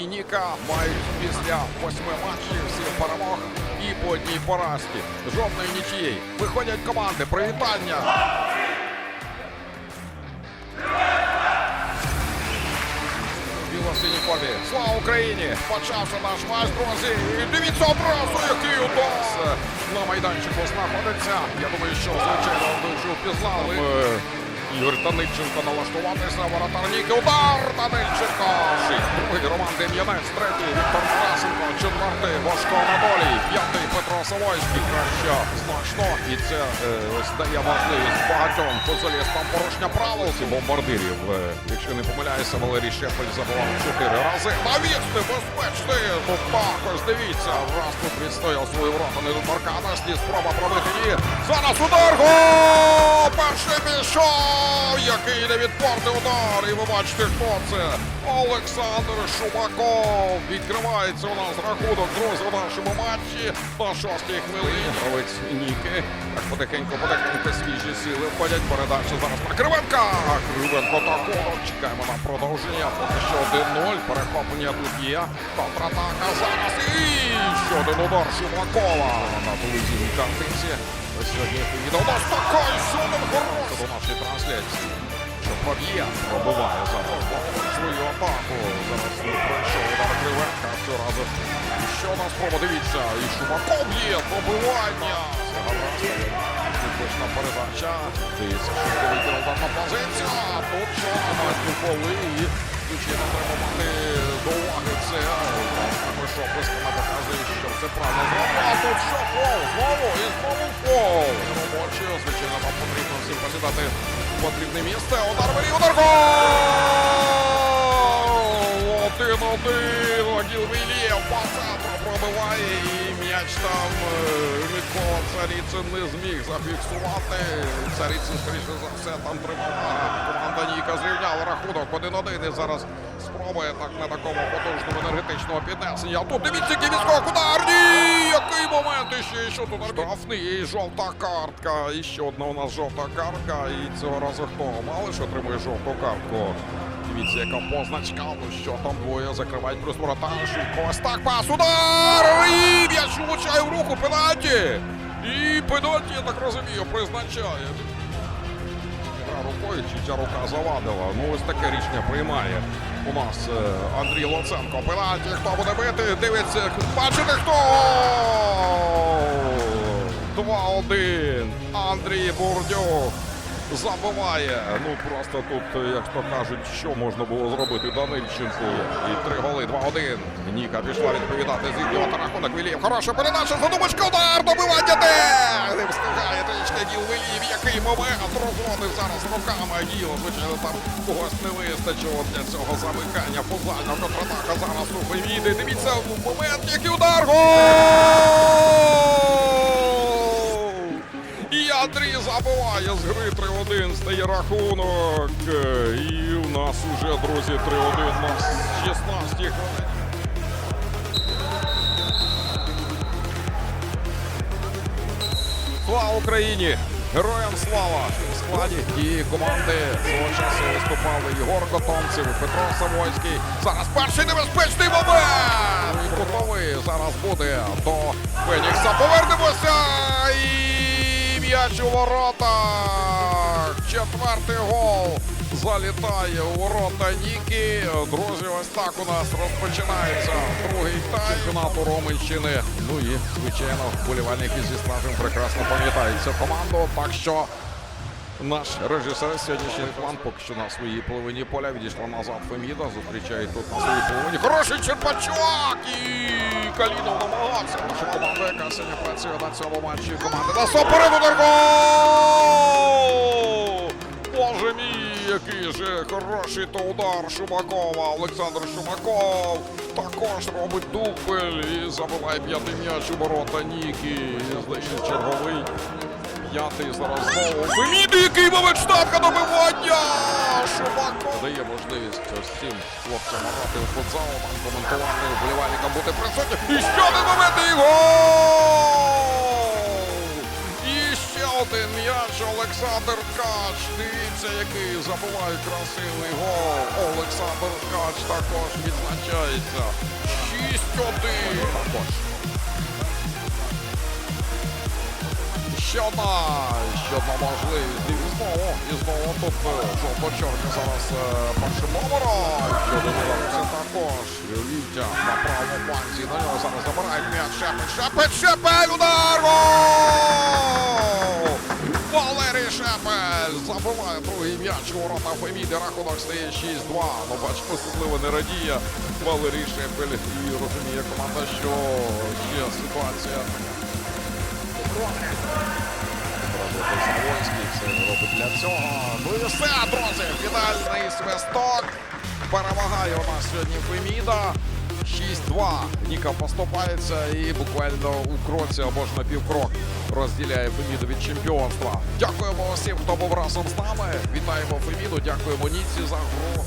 і Ніка мають після восьми матчів всіх перемог і по одній поразці. Жодної нічиєї. Виходять команди. Привітання. Білосині. Слава Україні! Почався наш матч, друзі. І дивіться одразу, який удар на майданчику знаходиться. Я думаю, що звичайно ви вже впізнали. Ігор Данильченко налаштуватися, воротар Ніки. Удар Данильченко. Дем'янець, третій Віктор Тарасенко, четвертий Бошко Анатолій, п'ятий Петро Савойський. Краще значно. І це е, ось можливість багатьом футболістам порушення правил. Ці бомбардирів, е, якщо не помиляюся, Валерій Шепель забував чотири рази. Навісти, безпечний. Ну так, ось дивіться. Раз тут відстояв свою ворота недоторканості. Спроба пробити її. Зараз удар. Гол! Перший пішов! Який невідпорний удар! І ви бачите, хто це? Олександр Шумаков. Відкривається у нас рахунок, друзі, у нашому матчі на шостій хвилині. Гравець Ніки. Так потихеньку, потихеньку свіжі сили входять. Передача зараз на Кривенка. Кривенко такого. Чекаємо на продовження. Поки що 1-0. Перехоплення тут є. Контратака зараз. І ще один удар Шумакова. На телевізійній картинці. Сьогодні нас такий сумний хороший до нашої трансляції. Що проб'є, пробиває зараз свою атаку. Зараз пройшов удар Кривенка. Щоразу ще одна спроба. Дивіться. І Шумаков. Це гаразд. Точна передача. Дивіться, що виконав ударна позиція. А тут що немає фоли. І звичайно треба мати до уваги це. Також описками показує, що це правильно зроблено. А тут що? Знову і знову фол. Робочі, звичайно, вам потрібно всім посідати потрібне місце. Удар варі, удар гол! Один-один. Оділ Вілєв по пробиває і м'яч там е, Микола Царіцин не зміг зафіксувати. Царіцин, скоріше за все, там тримала. Команда Ніка зрівняла рахунок 1-1 і зараз спробує так на такому потужному енергетичному піднесенні. А тут дивіться, який відскок удар! Ні! Який момент іще, і що тут штрафний і жовта картка. І ще одна у нас жовта картка. І цього разу хто? Малиш отримує жовту картку. Дивіться, яка позначка, ну що там двоє закривають плюс ворота. Ось так пас, удар! І м'яч влучає в руку, пенальті! І пенальті, я так розумію, призначає. Гра рукою, чи ця рука завадила. Ну ось таке рішення приймає у нас е, Андрій Лоценко. Пенальті, хто буде бити, дивиться, бачите хто! 2-1. Андрій Бурдюк забиває. Ну просто тут, е, як то кажуть, що можна було зробити Данильченку. І три голи, 2-1. Ніка пішла відповідати з ідіота рахунок Вілієв. Хороша передача, задумочка, удар, добивання де! Не встигає трішки Діл Вілієв. Який момент розводив зараз руками Діл. Звичайно, там когось не вистачило для цього замикання. Фузальна контратака зараз у Феміди. Дивіться, момент, який удар. Гол! Андрій забиває з гри 3-1, стає рахунок. І у нас уже, друзі, 3-1 на 16 хвилин. Слава Україні! Героям слава! У складі і команди свого часу виступали Єгор Котомців, Петро Савойський. Зараз перший небезпечний момент! Готовий зараз буде до Фенікса. Повернемося! І м'яч у воротах! Четвертий гол залітає у ворота Ніки. Друзі, ось так у нас розпочинається другий тайм чемпіонату Роменщини. Ну і, звичайно, вболівальники зі стражем прекрасно пам'ятають цю команду. Так що наш режисер сьогоднішній план поки що на своїй половині поля відійшла назад Феміда. Зустрічає тут на своїй половині. Хороший черпачок! І Калінов намагався. Наша команда, яка сьогодні працює на цьому матчі. Команди на соперед удар гол! Боже мій, який же хороший то удар Шумакова. Олександр Шумаков також робить дубль і забиває п'ятий м'яч у ворота Ніки. Здається, черговий. П'ятий зараз знову. Феміди, який момент штатка добивання! Шумаков дає можливість цим хлопцям грати у футзал, коментувати, вболівальникам бути присутнім. І ще один момент і гол! І ще один м'яч Олександр Ткач. Дивіться, який забиває красивий гол. Олександр Ткач також відзначається. 6-1. Ще одна, ще одна можливість. І знову, і знову тут е, жовто-чорні зараз е, першим номером. Ще один удар це також. Вітя на правому фланзі. На нього зараз забирають м'яч. Шепель, шепель, шепель, удар! Валерій Шепель забиває другий м'яч у ворота Феміди. Рахунок стає 6-2. Ну, бачимо, особливо не радіє Валерій Шепель і розуміє команда, що є ситуація Для цього. Ну і все, друзі, фінальний свисток. Перемагає у нас сьогодні Феміда. 6-2. Ніка поступається і буквально у кроці або ж на півкрок розділяє Феміду від чемпіонства. Дякуємо усім, хто був разом з нами. Вітаємо Феміду, дякуємо Ніці за гру.